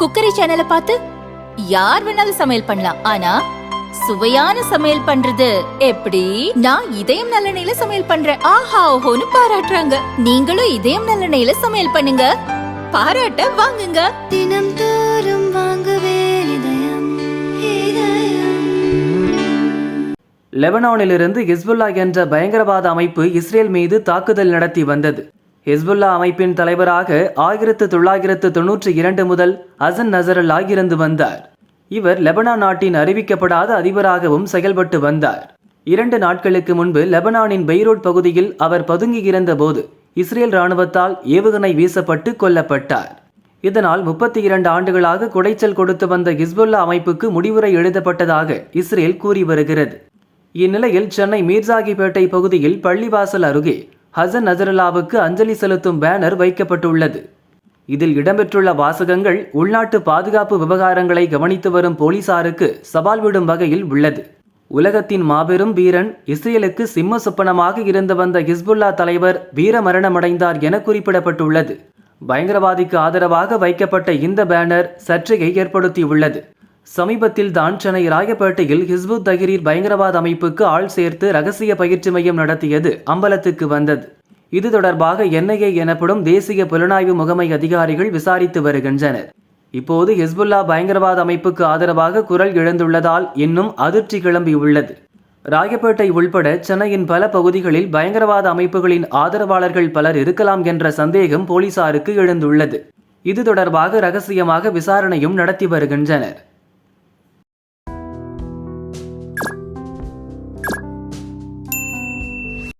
Cookery சேனலை பார்த்து யார் வேணாலும் சமையல் பண்ணலாம். ஆனா சுவையான சமையல் பண்றது எப்படி? நான் இதயம் நல்லெண்ணெயில சமையல் பண்றேன். ஆஹா ஓஹோன்னு பாராட்டுறாங்க. நீங்களும் இதயம் நல்லெண்ணெயில சமையல் பண்ணுங்க. பாராட்ட வாங்குங்க. தினம் தோறும் வாங்குவே இதயம் இதயம். லெபனானிலிருந்து ஹிஸ்புல்லா என்ற பயங்கரவாத அமைப்பு இஸ்ரேல் மீது தாக்குதல் நடத்தி வந்தது. ஹிஸ்புல்லா அமைப்பின் தலைவராக ஆயிரத்து தொள்ளாயிரத்து தொன்னூற்றி இரண்டு முதல் அசன் நசரல்லா இருந்து வந்தார். இவர் லெபனான் நாட்டின் அறிவிக்கப்படாத அதிபராகவும் செயல்பட்டு வந்தார். இரண்டு நாட்களுக்கு முன்பு லெபனானின் பெய்ரோட் பகுதியில் அவர் பதுங்கியிருந்த போது இஸ்ரேல் இராணுவத்தால் ஏவுகணை வீசப்பட்டு கொல்லப்பட்டார். இதனால் முப்பத்தி இரண்டு ஆண்டுகளாக குடைச்சல் கொடுத்து வந்த ஹிஸ்புல்லா அமைப்புக்கு முடிவுரை எழுதப்பட்டதாக இஸ்ரேல் கூறி வருகிறது. இந்நிலையில் சென்னை மீர்சாகிப்பேட்டை பகுதியில் பள்ளிவாசல் அருகே ஹசன் நசரல்லாவுக்கு அஞ்சலி செலுத்தும் பேனர் வைக்கப்பட்டுள்ளது. இதில் இடம்பெற்றுள்ள வாசகங்கள் உள்நாட்டு பாதுகாப்பு விவகாரங்களை கவனித்து வரும் போலீசாருக்கு சவால் விடும் வகையில் உள்ளது. உலகத்தின் மாபெரும் வீரன் இஸ்ரேலுக்கு சிம்ம சொப்பனமாக இருந்து வந்த ஹிஸ்புல்லா தலைவர் வீரமரணமடைந்தார் என குறிப்பிடப்பட்டுள்ளது. பயங்கரவாதிக்கு ஆதரவாக வைக்கப்பட்ட இந்த பேனர் சர்ச்சையை ஏற்படுத்தியுள்ளது. சமீபத்தில் தான் சென்னை ராயப்பேட்டையில் ஹிஸ்புத் தஹ்ரீர் பயங்கரவாத அமைப்புக்கு ஆள் சேர்த்து ரகசிய பயிற்சி மையம் நடத்தியது அம்பலத்துக்கு வந்தது. இது தொடர்பாக என்ஐஏ எனப்படும் தேசிய புலனாய்வு முகமை அதிகாரிகள் விசாரித்து வருகின்றனர். இப்போது ஹிஸ்புல்லா பயங்கரவாத அமைப்புக்கு ஆதரவாக குரல் எழுந்துள்ளதால் இன்னும் அதிர்ச்சி கிளம்பியுள்ளது ராயப்பேட்டை உள்பட சென்னையின் பல பகுதிகளில் பயங்கரவாத அமைப்புகளின் ஆதரவாளர்கள் பலர் இருக்கலாம் என்ற சந்தேகம் போலீசாருக்கு எழுந்துள்ளது. இது தொடர்பாக ரகசியமாக விசாரணையும் நடத்தி வருகின்றனர்.